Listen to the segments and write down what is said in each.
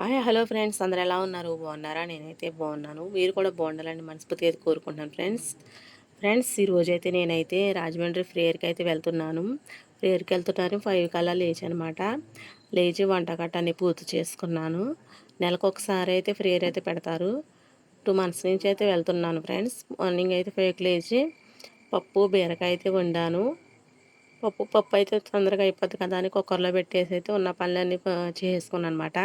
Hi hello friends. అందరు ఎలా ఉన్నారు? బాగున్నారా? నేనైతే బాగున్నాను. మీరు కూడా బాగుండాలని మనస్ఫూర్తిగా అయితే కోరుకుంటున్నాను ఫ్రెండ్స్. ఫ్రెండ్స్ ఈరోజు అయితే నేనైతే రాజమండ్రి ప్రేయర్కి అయితే వెళ్తున్నాను. ప్రేయర్కి వెళ్తున్నాను ఫైవ్ కల్లా లేచి అనమాట లేచి వంట అన్ని పూర్తి చేసుకున్నాను. నెలకు ఒకసారి అయితే ప్రేయర్ అయితే పెడతారు. టూ మంత్స్ నుంచి అయితే వెళ్తున్నాను ఫ్రెండ్స్. మార్నింగ్ అయితే ఫైవ్కి లేచి పప్పు బీరకాయ అయితే వండాను. పప్పు పప్పు అయితే తొందరగా అయిపోద్ది కదా అని కుక్కర్లో పెట్టేసి అయితే ఉన్న పనులన్నీ చేసుకున్నాను అనమాట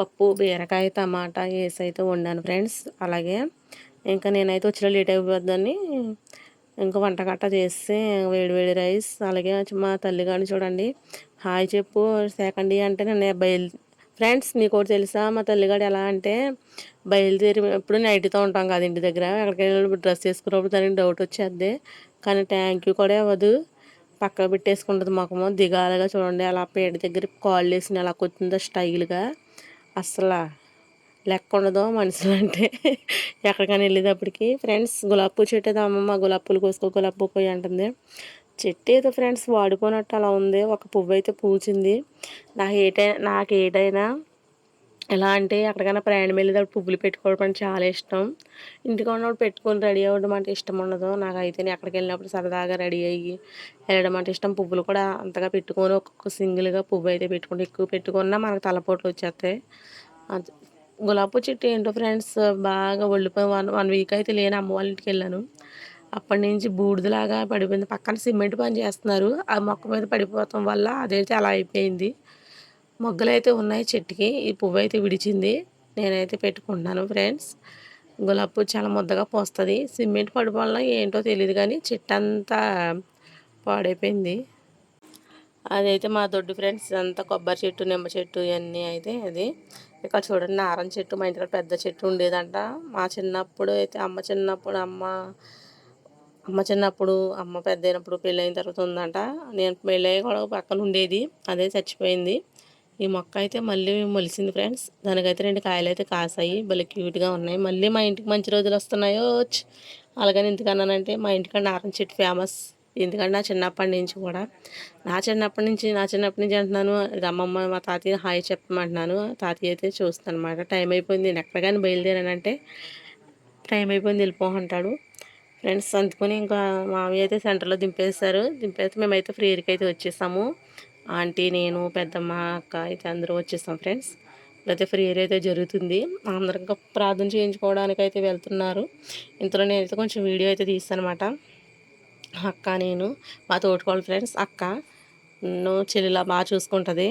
పప్పు బీరకాయ టమాటా వేసి అయితే వండాను ఫ్రెండ్స్. అలాగే ఇంకా నేనైతే వచ్చిన లేట్ అయిపోద్దని ఇంకా వంట గట్ట చేస్తే వేడి వేడి రైస్. అలాగే మా తల్లి చూడండి. హాయ్ చెప్పు సెకండ్ అంటే నేను బయలు ఫ్రెండ్స్ మీకు ఒకటి తెలుసా? మా తల్లిగాడు ఎలా అంటే బయలుదేరి ఎప్పుడు నైట్తో ఉంటాం కదా ఇంటి దగ్గర. ఎక్కడికి వెళ్ళినప్పుడు డ్రెస్ వేసుకున్నప్పుడు దానికి డౌట్ వచ్చేద్ది. కానీ ట్యాంక్ యూ కూడా అవ్వదు. పక్క పెట్టేసుకుంటుంది మొఖము. దిగాలుగా చూడండి. అలా పేట దగ్గర కాళ్ళు వేసిన అలా కొత్తుందో స్టైల్గా. అసలు లెక్క ఉండదు మనుషులు అంటే. ఎక్కడికైనా వెళ్ళేటప్పటికి ఫ్రెండ్స్ గులాబీ పువ్వు చెట్టు అయితే అమ్మమ్మ గులాబీ పూలు కోసుకో గులాబీ పువ్వు పోయి అంటుంది. చెట్టు అయితే ఫ్రెండ్స్ వాడుకోనట్టు అలా ఉంది. ఒక పువ్వు అయితే పూచింది. నాకు ఏటైనా నాకు ఏటైనా ఎలా అంటే ఎక్కడికైనా ప్రయాణం వెళ్ళేటప్పుడు పువ్వులు పెట్టుకోవడం అంటే చాలా ఇష్టం. ఇంటికి ఉన్నప్పుడు పెట్టుకొని రెడీ అవ్వడం అంటే ఇష్టం ఉండదు. నాకు అయితే ఎక్కడికి వెళ్ళినప్పుడు సరదాగా రెడీ అయ్యి వెళ్ళడం అంటే ఇష్టం. పువ్వులు కూడా అంతగా పెట్టుకొని ఒక్కొక్క సింగిల్గా పువ్వు అయితే పెట్టుకుంటే ఎక్కువ పెట్టుకున్నా మనకు తలపోట్లు వచ్చేస్తాయి. గులాబీ చెట్టు ఏంటో ఫ్రెండ్స్ బాగా ఒళ్ళిపోయి వన్ వన్ వీక్ అయితే లేని అమ్మ వాళ్ళ ఇంటికి వెళ్ళాను. అప్పటి నుంచి బూడిదలాగా పడిపోయింది. పక్కన సిమెంట్ పని చేస్తున్నారు. ఆ మొక్క మీద పడిపోవటం వల్ల అదైతే అలా అయిపోయింది. మొగ్గలు అయితే ఉన్నాయి చెట్టుకి. ఈ పువ్వు అయితే విడిచింది. నేనైతే పెట్టుకుంటున్నాను ఫ్రెండ్స్. గులాబీ పువ్వు చాలా ముద్దగా పోస్తుంది. సిమెంట్ వల్ల ఏంటో తెలియదు కానీ చెట్టు అంతా పాడైపోయింది. అదైతే మా దొడ్డు ఫ్రెండ్స్ అంతా కొబ్బరి చెట్టు నిమ్మ చెట్టు ఇవన్నీ అయితే అది. ఇక్కడ చూడండి నారం చెట్టు మా ఇంటికాడ పెద్ద చెట్టు ఉండేదంట. మా చిన్నప్పుడు అయితే అమ్మ చిన్నప్పుడు అమ్మ అమ్మ చిన్నప్పుడు అమ్మ పెద్ద అయినప్పుడు పెళ్ళైన తర్వాత ఉందంట. నేను పెళ్ళయ్య కూడా పక్కన ఉండేది. అదే చచ్చిపోయింది. ఈ మొక్క అయితే మళ్ళీ మొలిసింది ఫ్రెండ్స్. దానికైతే రెండు కాయలు అయితే కాసాయి. భలే క్యూట్గా ఉన్నాయి. మళ్ళీ మా ఇంటికి మంచి రోజులు వస్తున్నాయో అలాగని ఎందుకన్నానంటే మా ఇంటికాడ నారం చెట్టు ఫేమస్ ఎందుకంటే నా చిన్నప్పటి నుంచి కూడా. నా చిన్నప్పటి నుంచి నా చిన్నప్పటి నుంచి అంటున్నాను ఇది అమ్మమ్మ మా తాతయ్య హాయ్ చెప్పమంటున్నాను. తాతయ్య అయితే చూస్తాను అనమాట టైం అయిపోయింది నేను ఎక్కడికైనా బయలుదేరానంటే టైం అయిపోయింది వెళ్ళిపోమంటాడు. ఫ్రెండ్స్ అందుకుని ఇంకా మామయ్య అయితే సెంటర్లో దింపేస్తారు దింపేస్తే మేమైతే ఫ్రీకి అయితే వచ్చేసాము. ఆంటీ నేను పెద్దమ్మ అక్క అయితే అందరూ వచ్చేస్తాం ఫ్రెండ్స్. లేకపోతే ఫ్రీ అయితే జరుగుతుంది. అందరం ప్రార్థన చేయించుకోవడానికి అయితే వెళ్తున్నారు. ఇంతలో నేనైతే కొంచెం వీడియో అయితే తీస్తానమాట. అక్క నేను మా తోటికోళ్ళ ఫ్రెండ్స్ అక్క. నువ్వు చెల్లిలా బాగా చూసుకుంటుంది.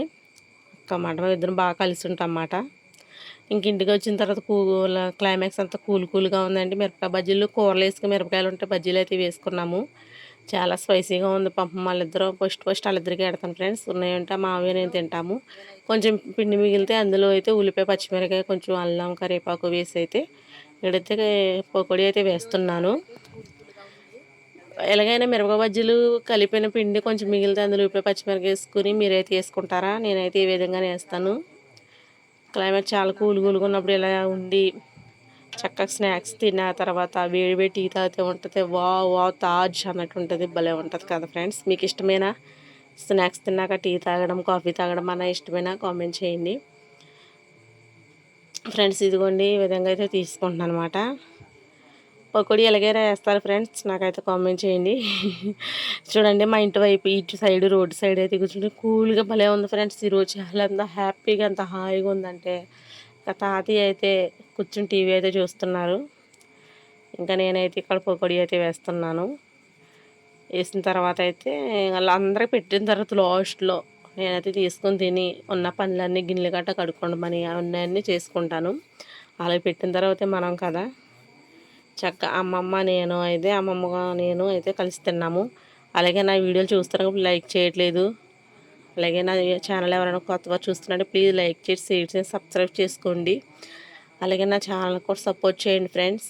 అక్క అన్నమాట మేము ఇద్దరం బాగా కలిసి ఉంటాం అన్నమాట ఇంక ఇంటికి వచ్చిన తర్వాత కూల క్లైమాక్స్ అంతా కూల్ కూల్గా ఉందండి. మిరపకాయ బజ్జీలు కూరలు వేసుకుని మిరపకాయలు ఉంటే బజ్జీలు అయితే వేసుకున్నాము. చాలా స్పైసీగా ఉంది. పంపం వాళ్ళిద్దరూ ఫస్ట్ ఫస్ట్ వాళ్ళిద్దరికీ పెడతాను ఫ్రెండ్స్. ఉన్నాయంటే మావే నేను తింటాము. కొంచెం పిండి మిగిలితే అందులో అయితే ఉల్లిపాయ పచ్చిమిరకాయ కొంచెం అల్లం కరివేపాకు వేసి అయితే ఇక్కడైతే పకోడీ అయితే వేస్తున్నాను. ఎలాగైనా మిరప బజ్జీలు కలిపిన పిండి కొంచెం మిగిలితే అందులో ఉల్లిపాయ పచ్చిమిరకాయ వేసుకుని మీరైతే వేసుకుంటారా? నేనైతే ఈ విధంగానే వేస్తాను. క్లైమేట్ చాలా కూల్ కూల్గా ఉన్నప్పుడు ఇలా ఉండి చక్కగా స్నాక్స్ తిన్న తర్వాత వేడి వేడి టీ తాగితే ఉంటుంది. వా వా తాజ్ అన్నట్టు ఉంటుంది. భలే ఉంటుంది కదా ఫ్రెండ్స్. మీకు ఇష్టమైన? స్నాక్స్ తిన్నాక టీ తాగడం కాఫీ తాగడం అన్న ఇష్టమైన? కామెంట్ చేయండి. ఫ్రెండ్స్ ఇదిగోండి ఈ విధంగా అయితే తీసుకుంటున్నాను అనమాట పకోడీ ఎలాగైనా వేస్తారు ఫ్రెండ్స్. నాకైతే కామెంట్ చేయండి. చూడండి మా ఇంటి వైపు ఇటు సైడ్ రోడ్డు సైడ్ అయితే కూర్చుంటే కూల్గా భలే ఉంది ఫ్రెండ్స్. ఈరోజు చాలా ఎంత హ్యాపీగా ఎంత హాయిగా ఉందంటే తాతయ్య అయితే కూర్చుని టీవీ అయితే చూస్తున్నారు. ఇంకా నేనైతే ఇక్కడ పొగడి అయితే వేస్తున్నాను. వేసిన తర్వాత అయితే వాళ్ళందరికీ పెట్టిన తర్వాత లాస్ట్లో నేనైతే తీసుకొని తిని ఉన్న పనులన్నీ గిన్నెలు గట్ట కడుక్కోండి అన్నీ చేసుకుంటాను. అలా పెట్టిన తర్వాత మనం కదా చక్క అమ్మమ్మ నేను అయితే అమ్మమ్మ నేను అయితే కలిసి తిన్నాము. అలాగే నా వీడియోలు చూస్తారు లైక్ చేయట్లేదు. అలాగే నా ఛానల్ ఎవరైనా కొత్తగా చూస్తున్నారంటే ప్లీజ్ లైక్ చేసి షేర్ చేసి సబ్స్క్రైబ్ చేసుకోండి. అలాగే నా ఛానల్ కూడా సపోర్ట్ చేయండి ఫ్రెండ్స్.